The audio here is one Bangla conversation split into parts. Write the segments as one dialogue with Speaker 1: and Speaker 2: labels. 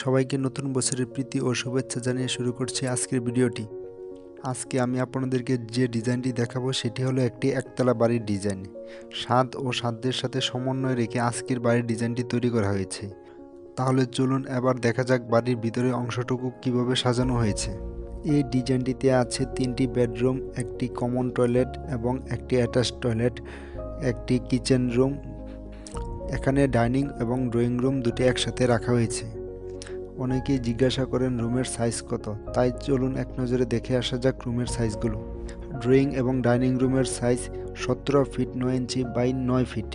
Speaker 1: সবাইকে নতুন বছরের প্রীতি ও শুভেচ্ছা জানিয়ে শুরু করছি আজকের ভিডিওটি। আজকে আমি আপনাদেরকে যে ডিজাইনটি দেখাবো সেটি হলো একটি একতলা বাড়ির ডিজাইন। স্বাদ ও সাধ্যের সাথে সমন্বয় রেখে আজকের বাড়ির ডিজাইনটি তৈরি করা হয়েছে। তাহলে চলুন এবার দেখা যাক বাড়ির ভিতরের অংশটুকু কীভাবে সাজানো হয়েছে। এই ডিজাইনটিতে আছে তিনটি বেডরুম, একটি কমন টয়লেট এবং একটি অ্যাটাচ টয়লেট, একটি কিচেন রুম, এখানে ডাইনিং এবং ড্রয়িং রুম দুটি একসাথে রাখা হয়েছে। অনেকেই জিজ্ঞাসা করেন, রুমের সাইজ কত? তাই চলুন এক নজরে দেখে আসা যাক রুমের সাইজগুলো ড্রয়িং এবং ডাইনিং রুমের সাইজ সতেরো ফিট নয় ইঞ্চি বাই নয় ফিট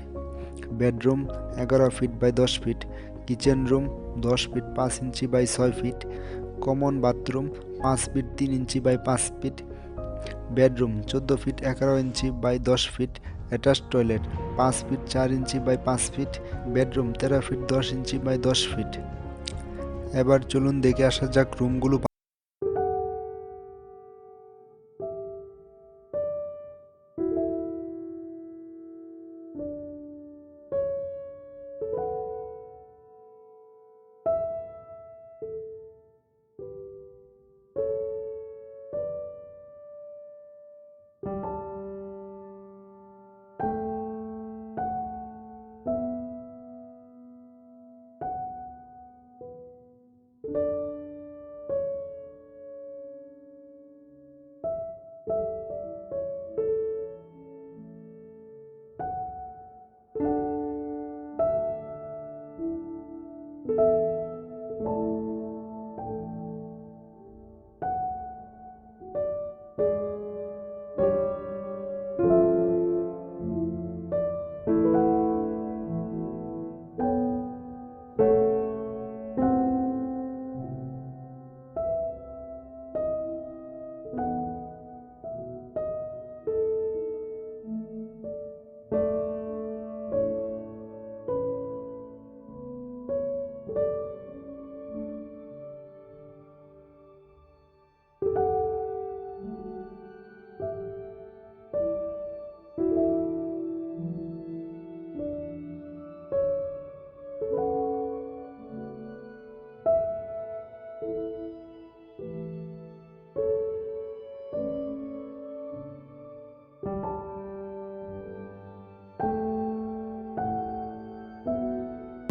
Speaker 1: বেডরুম এগারো ফিট বাই দশ ফিট কিচেন রুম দশ ফিট পাঁচ ইঞ্চি বাই ছয় ফিট কমন বাথরুম পাঁচ ফিট তিন ইঞ্চি বাই পাঁচ ফিট বেডরুম চোদ্দ ফিট এগারো ইঞ্চি বাই দশ ফিট অ্যাটাচ টয়লেট পাঁচ ফিট চার ইঞ্চি বাই পাঁচ ফিট বেডরুম তেরো ফিট দশ ইঞ্চি বাই দশ ফিট এবার চলুন দেখে আসা যাক রুমগুলো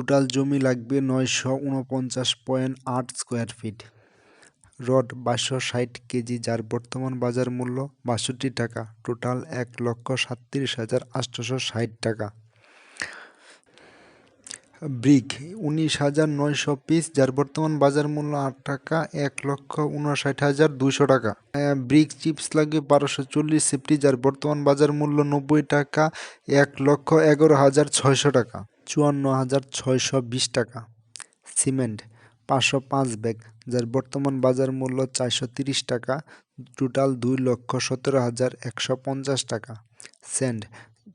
Speaker 1: টোটাল জমি লাগবে নয়শো উনপঞ্চাশ পয়েন্ট আট স্কোয়ার ফিট। রড বাইশশো ষাট কেজি, যার বর্তমান বাজার মূল্য বাষট্টি টাকা, টোটাল এক লক্ষ সাতত্রিশ হাজার আটশোশো ষাট টাকা। ব্রিক উনিশ হাজার নয়শো পিস, যার বর্তমান বাজার মূল্য আট টাকা, এক লক্ষ উনষাট হাজার দুশো টাকা। ব্রিক চিপস লাগবে বারোশো চল্লিশ সেফটি, যার বর্তমান বাজার মূল্য নব্বই টাকা, এক লক্ষ এগারো হাজার ছয়শো টাকা। চুয়ান্ন হাজার ছয়শো বিশ টাকা। সিমেন্ট, পাঁচশো পাঁচ ব্যাগ, যার বর্তমান বাজার মূল্য চারশো তিরিশ টাকা, টোটাল দুই লক্ষ সতেরো হাজার একশো পঞ্চাশ টাকা। স্যান্ড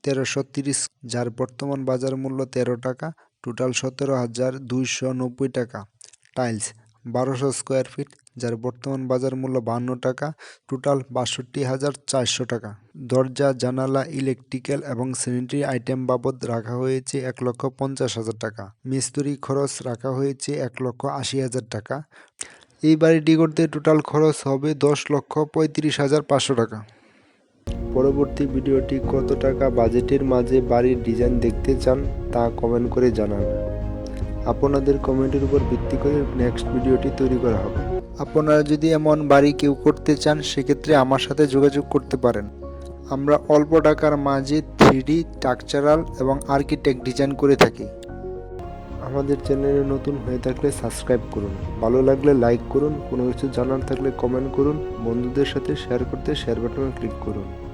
Speaker 1: তেরোশো তিরিশ, যার বর্তমান বাজার মূল্য তেরো টাকা, টোটাল সতেরো হাজার দুইশো নব্বই টাকা। টাইলস, বারোশো স্কোয়ার ফিট যার বর্তমান বাজার মূল্য বাহান্ন টাকা টোটাল বাষট্টি হাজার চারশো টাকা। দরজা, জানালা ইলেকট্রিক্যাল এবং স্যানিটারি আইটেম বাবদ রাখা হয়েছে এক লক্ষ পঞ্চাশ হাজার টাকা। মিস্ত্রি খরচ রাখা হয়েছে এক লক্ষ আশি হাজার টাকা। এই বাড়িটি করতে টোটাল খরচ হবে দশ লক্ষ পঁয়ত্রিশ হাজার পাঁচশো টাকা। পরবর্তী ভিডিওটি কত টাকা বাজেটের মাঝে বাড়ির ডিজাইন দেখতে চান তা কমেন্ট করে জানান। আপনাদের কমেন্টের উপর ভিত্তি করে নেক্সট ভিডিওটি তৈরি করা হবে। আপনারা যদি এমন বাড়ি কেউ করতে চান, সেক্ষেত্রে আমার সাথে যোগাযোগ করতে পারেন। আমরা অল্প টাকার মাঝে থ্রি স্ট্রাকচারাল এবং আর্কিটেক্ট ডিজাইন করে থাকি। আমাদের চ্যানেলে নতুন হয়ে থাকলে সাবস্ক্রাইব করুন। ভালো লাগলে লাইক করুন। কোনো কিছু জানার থাকলে কমেন্ট করুন। বন্ধুদের সাথে শেয়ার করতে শেয়ার বাটনে ক্লিক করুন।